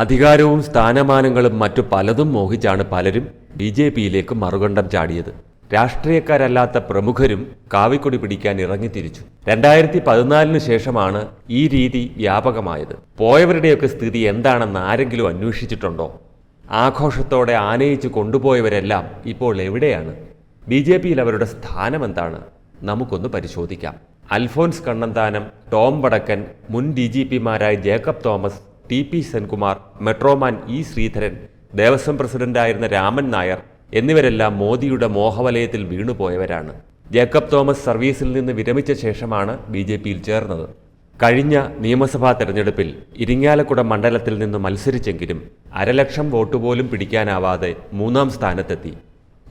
അധികാരവും സ്ഥാനമാനങ്ങളും മറ്റു പലതും മോഹിച്ചാണ് പലരും ബി ജെ പിയിലേക്ക് മറുകണ്ഠം ചാടിയത്. രാഷ്ട്രീയക്കാരല്ലാത്ത പ്രമുഖരും കാവിക്കൊടി പിടിക്കാൻ ഇറങ്ങിത്തിരിച്ചു രണ്ടായിരത്തി പതിനാലിന് ശേഷമാണ് ഈ രീതി വ്യാപകമായത്. പോയവരുടെയൊക്കെ സ്ഥിതി എന്താണെന്ന് ആരെങ്കിലും അന്വേഷിച്ചിട്ടുണ്ടോ? ആഘോഷത്തോടെ ആനയിച്ച് കൊണ്ടുപോയവരെല്ലാം ഇപ്പോൾ എവിടെയാണ്? ബി ജെ പിയിൽ അവരുടെ സ്ഥാനം എന്താണ്? നമുക്കൊന്ന് പരിശോധിക്കാം. അൽഫോൻസ് കണ്ണന്താനം ടോം വടക്കൻ മുൻ D G പിമാരായ Jacob Thomas T P Senkumar metro man E Sreedharan Devaswom പ്രസിഡന്റായിരുന്ന രാമൻ നായർ എന്നിവരെല്ലാം മോദിയുടെ മോഹവലയത്തിൽ വീണുപോയവരാണ്. ജേക്കബ് തോമസ് സർവീസിൽ നിന്ന് വിരമിച്ച ശേഷമാണ് ബി ജെ പിയിൽ ചേർന്നത്. കഴിഞ്ഞ നിയമസഭാ തെരഞ്ഞെടുപ്പിൽ ഇരിങ്ങാലക്കുട മണ്ഡലത്തിൽ നിന്ന് മത്സരിച്ചെങ്കിലും അരലക്ഷം വോട്ട് പോലും പിടിക്കാനാവാതെ മൂന്നാം സ്ഥാനത്തെത്തി.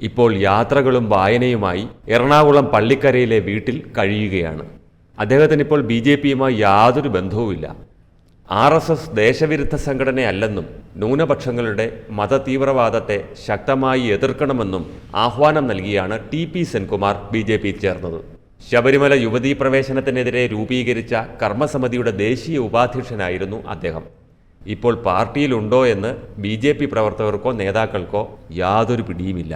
ഇപ്പോൾ യാത്രകളും വായനയുമായി എറണാകുളം പള്ളിക്കരയിലെ വീട്ടിൽ കഴിയുകയാണ്. അദ്ദേഹത്തിന് ഇപ്പോൾ ബി ജെ പിയുമായി യാതൊരു ബന്ധവുമില്ല. ആർ എസ് എസ് ദേശവിരുദ്ധ സംഘടനയല്ലെന്നും ന്യൂനപക്ഷങ്ങളുടെ മതതീവ്രവാദത്തെ ശക്തമായി എതിർക്കണമെന്നും ആഹ്വാനം നൽകിയാണ് T P Senkumar B J P ചേർന്നത്. ശബരിമല യുവതീ പ്രവേശനത്തിനെതിരെ രൂപീകരിച്ച കർമ്മസമിതിയുടെ ദേശീയ ഉപാധ്യക്ഷനായിരുന്നു അദ്ദേഹം. ഇപ്പോൾ പാർട്ടിയിലുണ്ടോ എന്ന് ബി ജെ പി പ്രവർത്തകർക്കോ നേതാക്കൾക്കോ യാതൊരു പിടിയുമില്ല.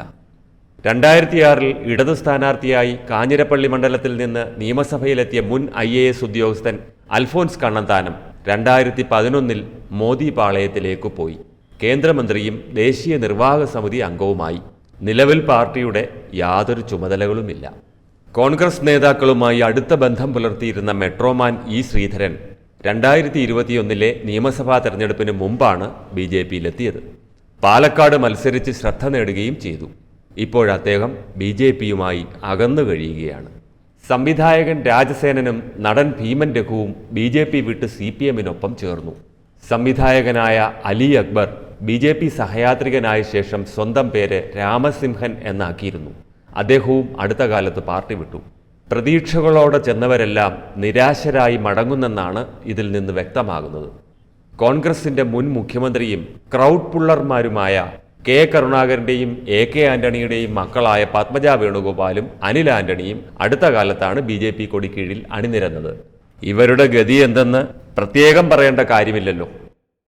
രണ്ടായിരത്തിയാറിൽ ഇടതു സ്ഥാനാർത്ഥിയായി കാഞ്ഞിരപ്പള്ളി മണ്ഡലത്തിൽ നിന്ന് നിയമസഭയിലെത്തിയ മുൻ ഐ ഉദ്യോഗസ്ഥൻ അൽഫോൻസ് കണ്ണന്താനം രണ്ടായിരത്തി പതിനൊന്നിൽ മോദി പാളയത്തിലേക്ക് പോയി. കേന്ദ്രമന്ത്രിയും ദേശീയ നിർവാഹക സമിതി അംഗവുമായി. നിലവിൽ പാർട്ടിയുടെ യാതൊരു ചുമതലകളുമില്ല. കോൺഗ്രസ് നേതാക്കളുമായി അടുത്ത ബന്ധം പുലർത്തിയിരുന്ന മെട്രോമാൻ ഇ ശ്രീധരൻ രണ്ടായിരത്തി ഇരുപത്തിയൊന്നിലെ നിയമസഭാ തെരഞ്ഞെടുപ്പിന് മുമ്പാണ് ബി ജെ പിയിലെത്തിയത് പാലക്കാട് മത്സരിച്ച് ശ്രദ്ധ നേടുകയും ചെയ്തു. ഇപ്പോഴദ്ദേഹം ബി ജെ പിയുമായി അകന്നു കഴിയുകയാണ്. സംവിധായകൻ രാജസേനനും നടൻ ഭീമൻ രഘുവും ബി ജെ പി വിട്ട് സി പി എമ്മിനൊപ്പം ചേർന്നു. സംവിധായകനായ Ali Akbar B J P സഹയാത്രികനായ ശേഷം സ്വന്തം പേര് രാമസിംഹൻ എന്നാക്കിയിരുന്നു. അദ്ദേഹവും അടുത്ത കാലത്ത് പാർട്ടി വിട്ടു. പ്രതീക്ഷകളോടെ ചെന്നവരെല്ലാം നിരാശരായി മടങ്ങുന്നെന്നാണ് ഇതിൽ നിന്ന് വ്യക്തമാകുന്നത്. കോൺഗ്രസിന്റെ മുൻ മുഖ്യമന്ത്രിയും ക്രൗഡ് പുള്ളർമാരുമായ കെ കരുണാകരന്റെയും എ കെ ആന്റണിയുടെയും മക്കളായ പത്മജ വേണുഗോപാലും അനിൽ ആന്റണിയും അടുത്ത കാലത്താണ് ബി ജെ പി കൊടിക്കീഴിൽ അണിനിരന്നത്. ഇവരുടെ ഗതി എന്തെന്ന് പ്രത്യേകം പറയേണ്ട കാര്യമില്ലല്ലോ.